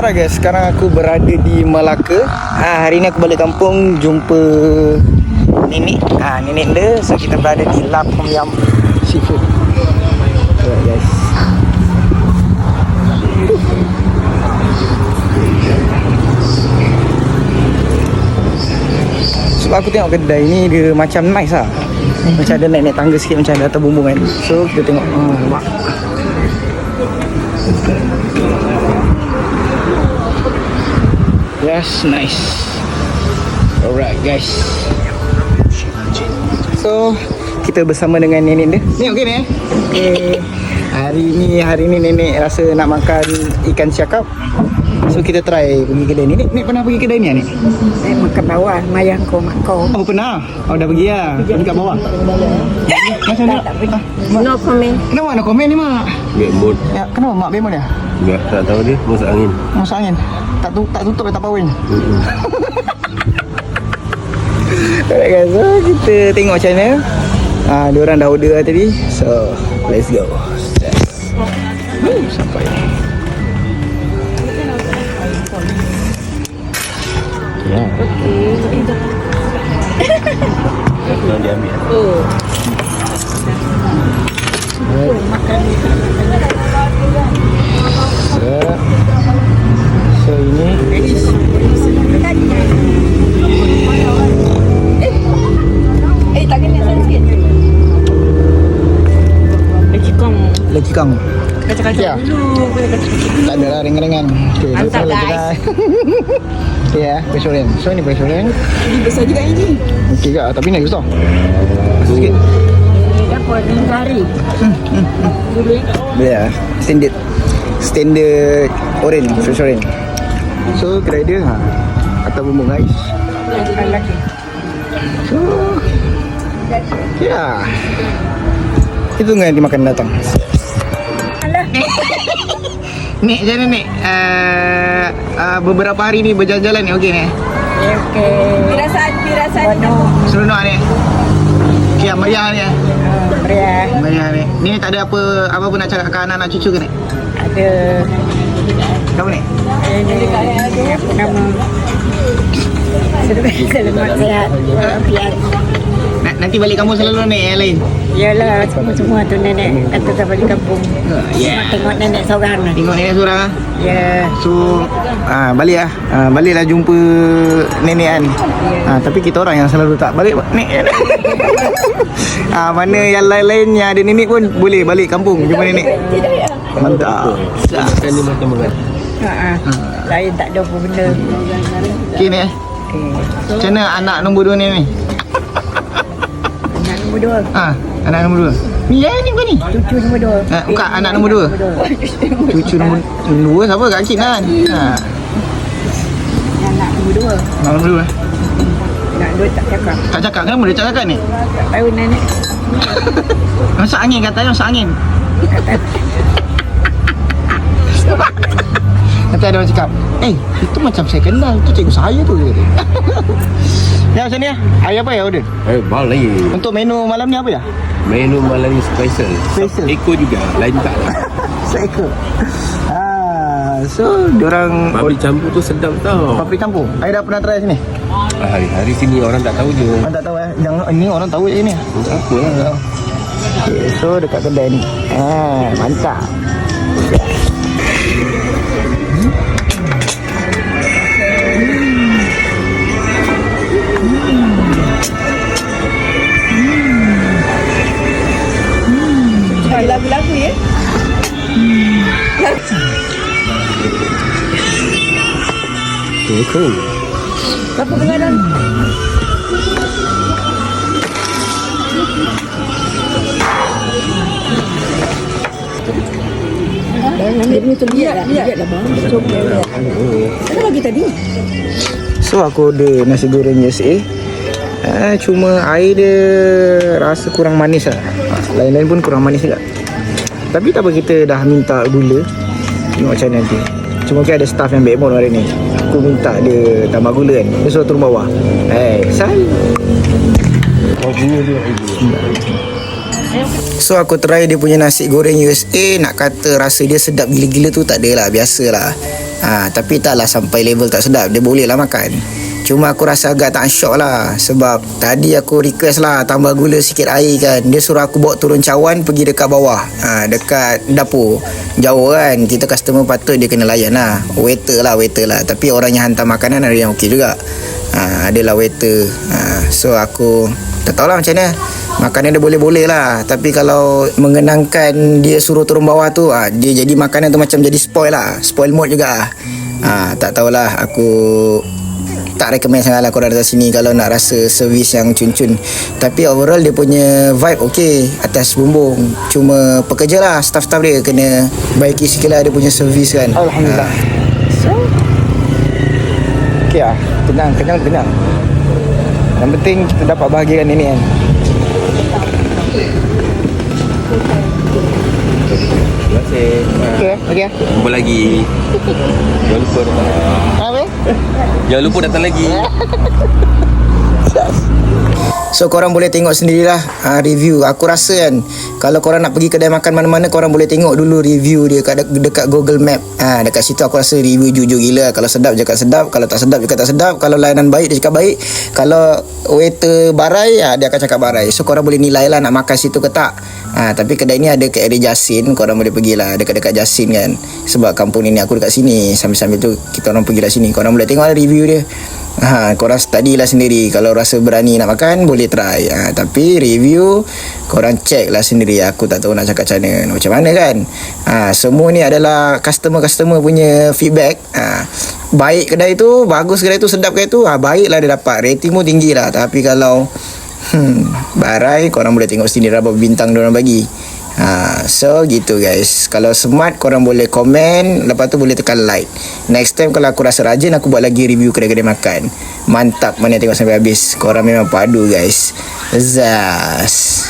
Alright guys, sekarang aku berada di Melaka. Ah, hari ni aku balik kampung jumpa nenek. Ah, nenek dia. So kita berada di Lap Tom Yam Seafood. Alright guys. Sebab aku tengok kedai ni dia macam nice lah. Macam ada naik-naik tangga sikit macam ada atas bumbung kan. So kita tengok. Nampak. Yes, nice. Alright guys. So, kita bersama dengan nenek dia. Ni okey ni eh? Okay. Hari ni hari ni nenek rasa nak makan ikan siakap. So kita try pergi kedai ni. Nek, nek pernah pergi kedai ni ah, Nek? Saya makan bawah mayang kau mak kau. Oh pernah? Oh dah pergi lah. Pergi kat bawah. Macam ni? Ah. No comment. Kenapa nak komen ni mak? Mood Ya, kenapa mak bemon ya? Enggak tak tahu dia Masuk angin Masuk angin. Tak tu, tak tutup tak power ni. Mm-mm. Alright guys, so kita tengok macam mana Ah, dia orang dah order lah tadi So, let's go Yes. Hmm, Sampai Ya. Kalau dia ambil Oh. So, Lagi kang Kacau-kacau Ya. dulu. Tak ada lah ringan-ringan Okay, Mantap, guys. Ya, pesoren So ni Ini besar juga ini. Okay kak, tapi ni besar Sikit Ini apa? Ini hari. Dulu eh. Boleh lah Standard Standard orange Fresh orange So kedai dia ha, Atas bumbung guys. So Ya Itu dengan dimakan datang Alah. Nek macam mana Nek uh, uh, Beberapa hari ni berjalan-jalan ni okey ni Okey okey. Pirasaan pirasaan. Bono. Seronok ni Okay meriah ni. Meriah. Meriah ni Ni tak ada apa Apa pun nak cakap ke anak-anak cucu ke Nek Ada. Kamu Nek Ini apa nama? Selamat selamat sehat. Walafiat. Na- Nanti balik kamu selalu Nek yang lain Yalah semua-semua tu nenek kata saya balik kampung. Yeah. Nak tengok nenek seorang lah. Tengok nenek seorang ah. Ya. So ah balik lah ah, Baliklah jumpa nenek kan ah, Tapi kita orang yang selalu tak balik Nek ah, Mana yang lain-lain yang ada nenek pun Boleh balik kampung jumpa nenek Mantap Makan makan Ha ah. Lain tak ada apa benda. Okay ni eh Okey. Macam mana anak nombor dua ni ni Anak nombor dua. ah, Anak nombor dua Ni eh ni bukan ni Cucu nombor dua. Ah, bukan, anak nombor dua. Cucu nombor dua siapa Kak Cik kan ah, Anak nombor dua. Anak nombor dua Anak dua tak cakap. Tak cakap kenapa dia tak cakap ni Tak tahu nenek. Masak angin katanya masak angin Nanti ada orang cakap Eh itu macam saya kenal Itu cikgu saya tu. Dia kata. Ya macam ni lah Hari apa ya order? Eh bal lagi. Untuk menu malam ni apa ya? Menu malam ni special. Special. Eko juga Lain tak. Lah Seekor. Ah, So diorang Babi campur tu sedap tau. Papi campur? Saya dah pernah try sini? Hari-hari sini orang tak tahu je. Orang tak tahu eh. Yang ini orang tahu je ni. Apa lah? Okay, So dekat kedai ni. Ah, Mantap Eko Berapa pengadaan? Dia punya tu lihat lah. Lihat lah bang. Lihat. Kenapa bagi tadi? So aku order nasi goreng USA uh, Cuma air dia rasa kurang manis lah Ah, Lain-lain pun kurang manis juga Tapi tak apa kita dah minta gula Tengok macam mana nanti Cuma kan ada staff yang backbone hari ni. Aku minta dia tambah gula kan. Dia suruh turun bawah. Bunga dia ibu So aku try dia punya nasi goreng USA Nak kata rasa dia sedap gila-gila tu tak adalah Biasalah ha, Tapi taklah sampai level tak sedap. Dia boleh lah makan Cuma aku rasa agak tak syok lah. Sebab tadi aku request lah Tambah gula sikit air kan. Dia suruh aku bawa turun cawan Pergi dekat bawah. Ha, Dekat dapur. Jauh kan. Kita customer patut dia kena layan lah. Waiter lah waiter lah. Tapi orang yang hantar makanan Ada yang okey juga. Ha, Adalah waiter. Ha, So aku Tak tahulah macam mana. Makanan dia boleh-boleh lah. Tapi kalau Mengenangkan Dia suruh turun bawah tu ha, Dia jadi makanan tu macam jadi spoil lah. Spoil mode juga. Lah ha, Tak tahulah. Aku tak recommend sangat lah korang datang sini kalau nak rasa servis yang cun-cun tapi overall dia punya vibe okey atas bumbung. Cuma pekerja lah staff-staff dia kena baiki sikit lah dia punya servis kan. Alhamdulillah. So okey lah. Tenang kenyang tenang. Yang penting kita dapat bahagian ini kan. Terima kasih. okey okey Jumpa lagi. Jangan lupa apa Jangan lupa datang lagi. So korang boleh tengok sendirilah uh, review. Aku rasa kan Kalau korang nak pergi kedai makan mana-mana Korang boleh tengok dulu review dia Kat, dekat Google Map. Uh, Dekat situ aku rasa review jujur gila. Kalau sedap cakap sedap. Kalau tak sedap cakap tak sedap. Kalau layanan baik dia cakap baik. Kalau waiter barai uh, Dia akan cakap barai. So korang boleh nilai lah Nak makan situ ke tak. Uh, Tapi kedai ni ada kat area Jasin. Korang boleh pergilah Dekat-dekat Jasin kan. Sebab kampung ni aku dekat sini. Sambil-sambil tu Kita orang pergi lah sini. Korang boleh tengok lah review dia Ha, korang study lah sendiri. Kalau rasa berani nak makan Boleh try. Ha, Tapi review Korang check lah sendiri. Aku tak tahu nak cakap macam mana Macam mana kan. Ha, Semua ni adalah Customer-customer punya feedback. Ha, Baik kedai tu Bagus kedai tu Sedap kedai tu ha, Baik lah dia dapat. Rating pun tinggi lah Tapi kalau hmm, Barai Korang boleh tengok sendiri Berapa bintang diorang bagi. Ha, so gitu guys Kalau smart korang boleh komen Lepas tu boleh tekan like. Next time kalau aku rasa rajin Aku buat lagi review kedai-kedai makan. Mantap mana tengok sampai habis. Korang memang padu guys. Zas